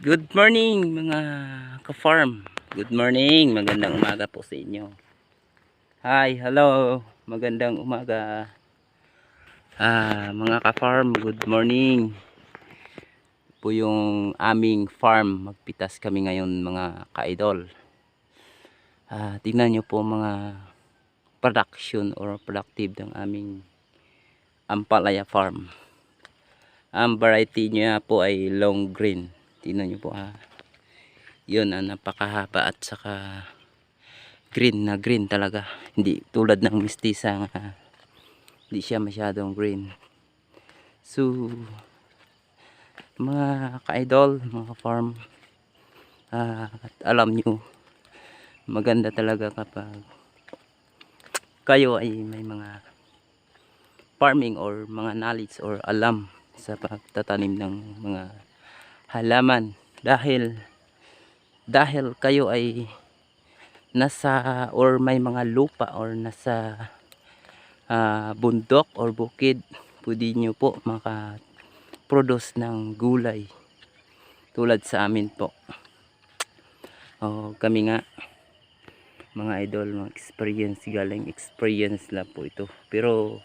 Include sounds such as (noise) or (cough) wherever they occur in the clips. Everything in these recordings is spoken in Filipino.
Good morning mga ka-farm. Good morning. Magandang umaga po sa inyo. Hi, hello. Magandang umaga. Ah, mga ka-farm, good morning. Po yung aming farm. Magpitas kami ngayon mga ka-idol. Ah, tingnan nyo po mga production or productive ng aming Ampalaya farm. Ang variety niya po ay long green. Tingnan niyo po ha. Yun ang napakahaba at saka green na green talaga. Hindi tulad ng mistisa nga hindi siya masyadong green. So mga ka-idol, mga farm ah, at alam nyo maganda talaga kapag kayo ay may mga farming or mga knowledge or alam sa pagtatanim ng mga halaman. Dahil dahil kayo ay nasa or may mga lupa or nasa ah, bundok or bukid pwede nyo po maka produce ng gulay tulad sa amin po. Oh, kami nga mga idol mga experience galing experience lang po ito. Pero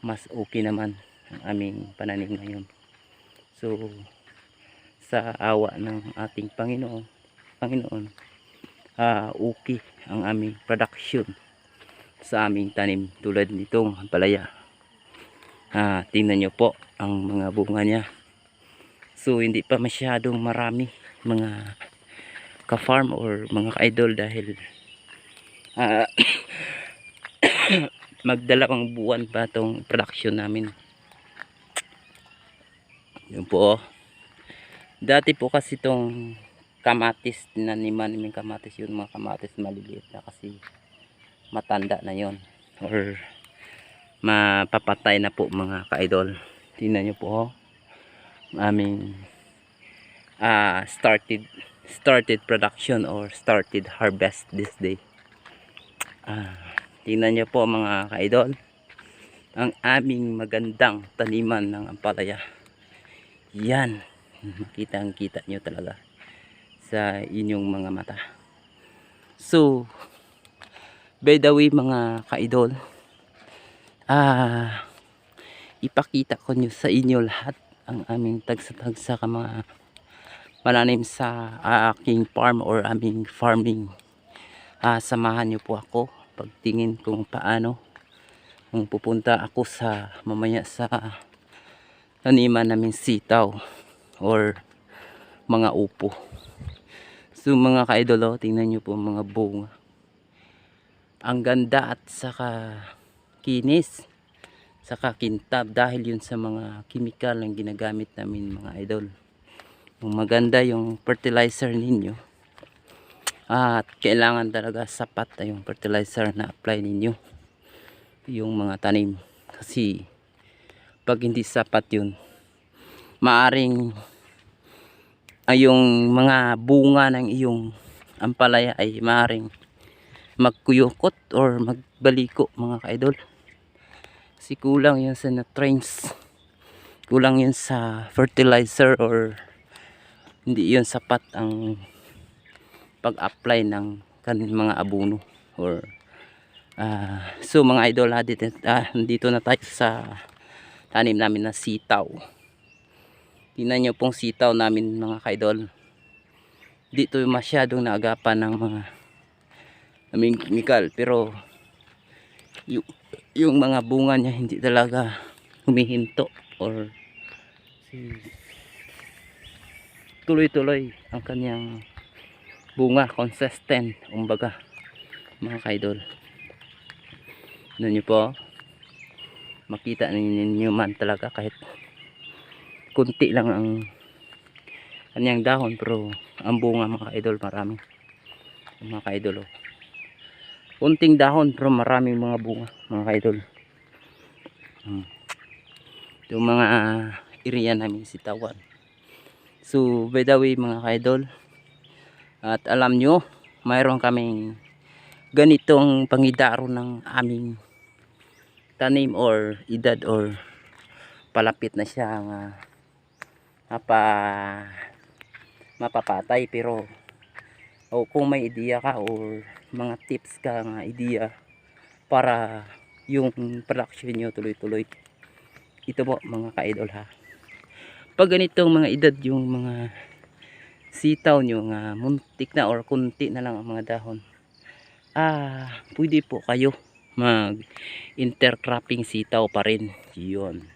mas okay naman ang aming pananim ngayon. So sa awa ng ating Panginoon. Panginoon ah okay ang aming production sa aming tanim tulad nitong palaya. Ah tingnan nyo po ang mga bunga niya. So hindi pa masyadong marami mga ka-farm or mga ka-idol dahil ah (coughs) magdalawang buwan pa tong production namin. Yun po oh. Dati po kasi tong kamatis tinaniman namin kamatis yun mga kamatis maliliit na kasi matanda na yon or mapapatay na po mga ka-idol tingnan nyo po oh. aming ah started started production or started harvest this day ah Tingnan niyo po mga ka-idol. Ang aming magandang taniman ng ampalaya. Yan. Makita ang kita nyo talaga sa inyong mga mata. So, by the way mga ka-idol, ah, ipakita ko nyo sa inyo lahat ang aming tagsa-tagsa ka mga pananim sa aking farm or aming farming. Ah, samahan nyo po ako pagtingin kung paano kung pupunta ako sa mamaya sa taniman namin sitaw or mga upo. So mga kaidolo tingnan nyo po mga bunga. Ang ganda at saka kinis saka kintab dahil yun sa mga chemical ang ginagamit namin mga idol. Maganda yung fertilizer ninyo. At kailangan talaga sapat na yung fertilizer na apply ninyo yung mga tanim. Kasi pag hindi sapat yun maaring ay yung mga bunga ng iyong ampalaya ay maaring magkuyukot or magbaliko mga kaidol. Kasi kulang yun sa nutrients. Kulang yun sa fertilizer or hindi yun sapat ang pag-apply ng kanin mga abono or ah, so mga idol ha, dito, ah, dito na tayo sa tanim namin na sitaw tingnan nyo pong sitaw namin mga kaidol. Dito masyadong naagapan ng mga aming chemical pero yung, yung mga bunga niya hindi talaga humihinto or tuloy-tuloy ang kanyang bunga consistent umbaga mga kaidol. Ano nyo po? Makita ninyo man talaga kahit kunti lang ang kanyang dahon pero ang bunga mga kaidol marami mga kaidol oh. kunting dahon pero maraming mga bunga mga kaidol hmm. yung mga uh, area namin sitawan so by the way mga kaidol at alam nyo, mayroon kaming ganitong pangidaro ng aming tanim or edad or palapit na siya nga mapa mapapatay pero o kung may ideya ka or mga tips ka nga ideya para yung production nyo tuloy-tuloy. Ito po mga ka-idol ha. Pag ganitong mga edad yung mga sitaw nyo nga muntik na or kunti na lang ang mga dahon ah pwede po kayo mag intercropping sitaw pa rin. Yun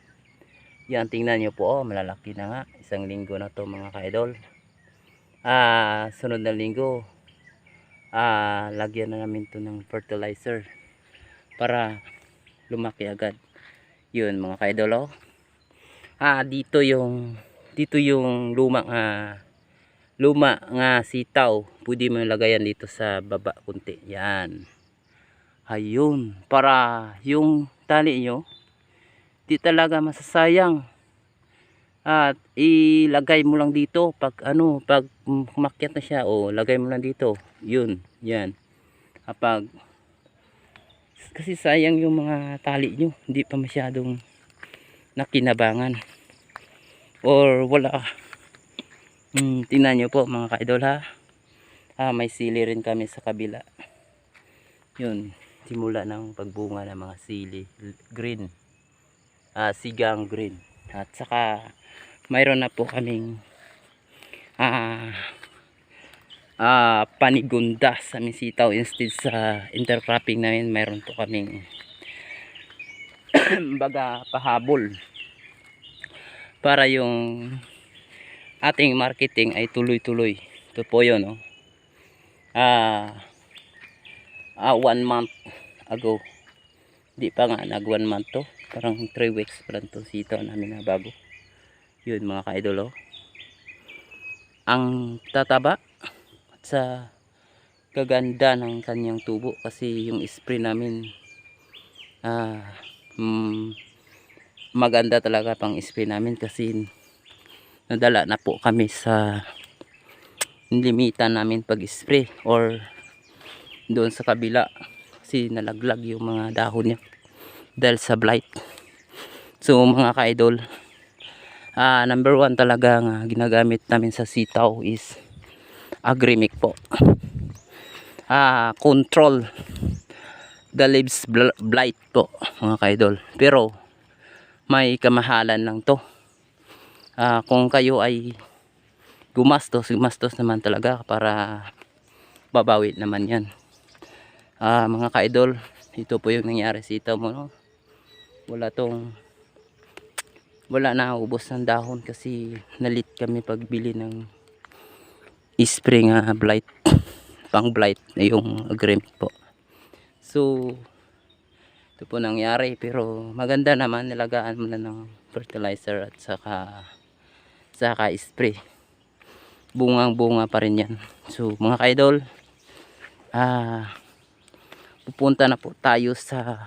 yan tingnan nyo po oh, malalaki na nga. Isang linggo na to mga ka-idol. Ah sunod na linggo ah lagyan na namin to ng fertilizer para lumaki agad. Yun mga ka-idol oh. ah dito yung dito yung luma nga luma nga sitaw. Pwede mo lagayan dito sa baba kunti. Yan. Ayun para yung tali nyo di talaga masasayang. At ilagay mo lang dito pag ano pag makyat na siya o lagay mo lang dito. Yun yan. Kapag kasi sayang yung mga tali nyo hindi pa masyadong nakinabangan. Or wala. Hmm, tingnan nyo po mga kaidol ha? Ah, may sili rin kami sa kabila. Yun simula ng pagbunga ng mga sili green ah, sigang green. At saka mayroon na po kaming ah, ah, panigunda sa aming sitaw instead sa intercropping namin. Mayroon po kaming (clears throat) baga pahabol para yung ating marketing ay tuloy-tuloy. Ito po yun no? ah, ah one month ago di pa nga nag one month to. Parang 3 weeks pa lang to sitaw namin na bago. Yun mga ka-idol oh. ang tataba at sa kaganda ng kanyang tubo kasi yung spray namin ah, mm, maganda talaga pang spray namin kasi nadala na po kami sa limitan namin pag spray or doon sa kabila kasi nalaglag yung mga dahon niya dahil sa blight. So mga ka-idol ah, number one talaga nga ginagamit namin sa sitaw is agrimic po. Ah, control the leaves bl- blight po mga ka-idol. Pero may kamahalan lang to. Ah, kung kayo ay gumastos gumastos naman talaga para babawi naman yan. Ah, mga ka-idol ito po yung nangyari sa ito mo no? Wala tong wala na ubos ng dahon kasi nalit kami pagbili ng spring nga blight (coughs) pang blight na yung agreement po. So ito po nangyari pero maganda naman nilagaan mo na ng fertilizer at saka saka spray. Bungang bunga pa rin yan. So mga kaidol ah pupunta na po tayo sa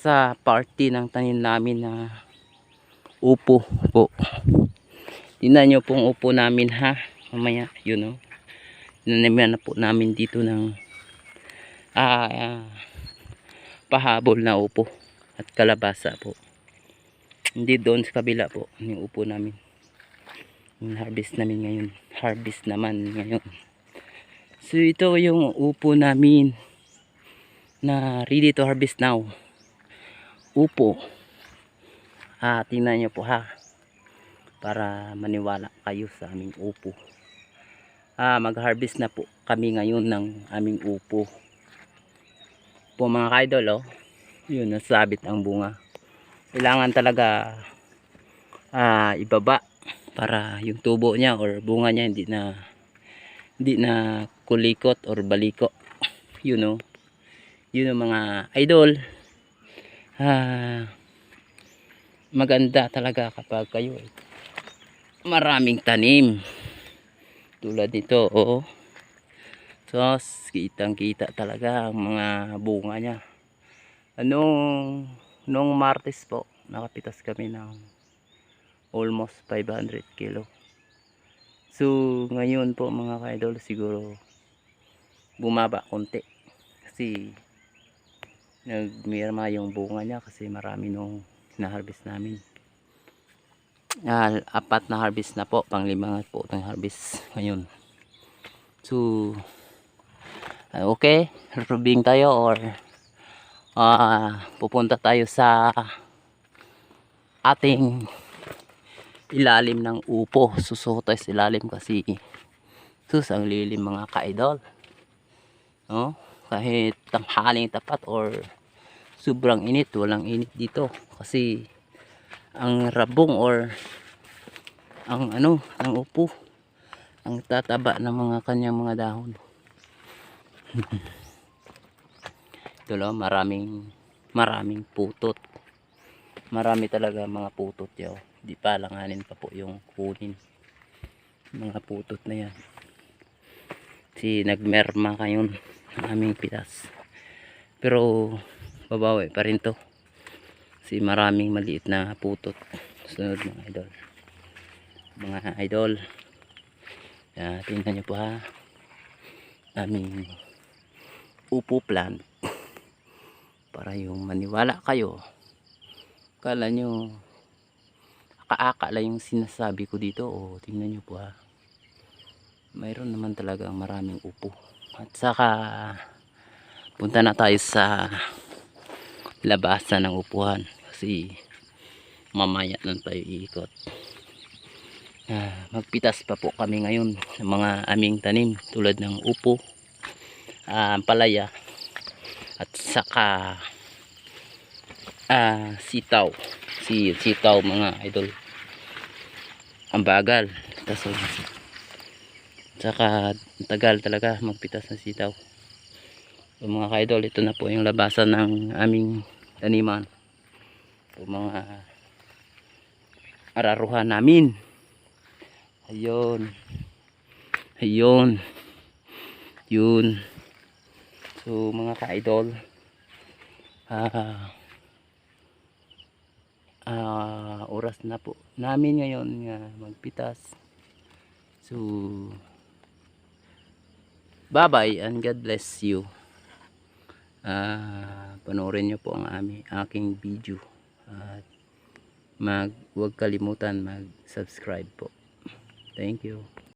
sa party ng tanim namin na upo po. Tingnan nyo pong upo namin ha? Mamaya yun o Tinaniman na po namin dito ng ah, ah, pahabol na upo at kalabasa po. Hindi doon sa kabila po yung upo namin. Yung harvest namin ngayon. Harvest naman ngayon. So ito yung upo namin na ready to harvest now upo. Ah, tingnan nyo po ha. Para maniwala kayo sa aming upo. Ah, mag harvest na po kami ngayon ng aming upo. Po mga kaidol oh yun nasabit ang bunga. Kailangan talaga ah, ibaba para yung tubo niya or bunga niya hindi na hindi na kulikot or baliko you know yun ang mga idol ah, maganda talaga kapag kayo eh, maraming tanim. Tulad nito oo. So kitang kita talaga ang mga bunga niya. Anong nung martes po nakapitas kami ng almost 500 kilo. So ngayon po mga kaidol siguro bumaba konti. Kasi nagmirma yung bunga niya kasi marami nung na-harvest namin Ah, apat na harvest na po, panglima po itong harvest (laughs) ngayon. So, ah, okay, rubing tayo or ah pupunta tayo sa ating ilalim ng upo. Susuko tayo sa ilalim kasi sus, ang lilim mga ka-idol. No? Kahit tanghaling tapat or sobrang init, walang init dito kasi ang rabong or ang ano, ang upo ang tataba ng mga kanyang mga dahon. (laughs) Ito lang, maraming maraming putot. Marami talaga mga putot yaw. Di pa langanin pa po yung kunin. Mga putot na yan. Si nagmerma kayon ang aming pitas. Pero babawi pa rin to. Kasi maraming maliit na putot. Sunod mga idol. Mga idol. Uh, tingnan nyo po ha. Aming upo plant. Para yung maniwala kayo. Kala nyo kaaka lang yung sinasabi ko dito. O tingnan nyo po ha. Mayroon naman talagang maraming upo. At saka punta na tayo sa labasan ng upuan. Kasi mamaya lang tayo iikot. Ah, magpitas pa po kami ngayon ng mga aming tanim tulad ng upo ah, palaya at saka ah, sitaw. Si sitaw mga idol. Ang bagal. Tas saka ang tagal talaga magpitas ng sitaw So, mga ka-idol, ito na po yung labasan ng aming taniman. Po mga araruhan namin. Ayun. Ayun. Yun. So mga ka-idol, ah ah, oras na po namin ngayon nga magpitas. So bye-bye and God bless you. Ah panoorin nyo po ang aming aking video. At mag huwag kalimutan mag subscribe po. Thank you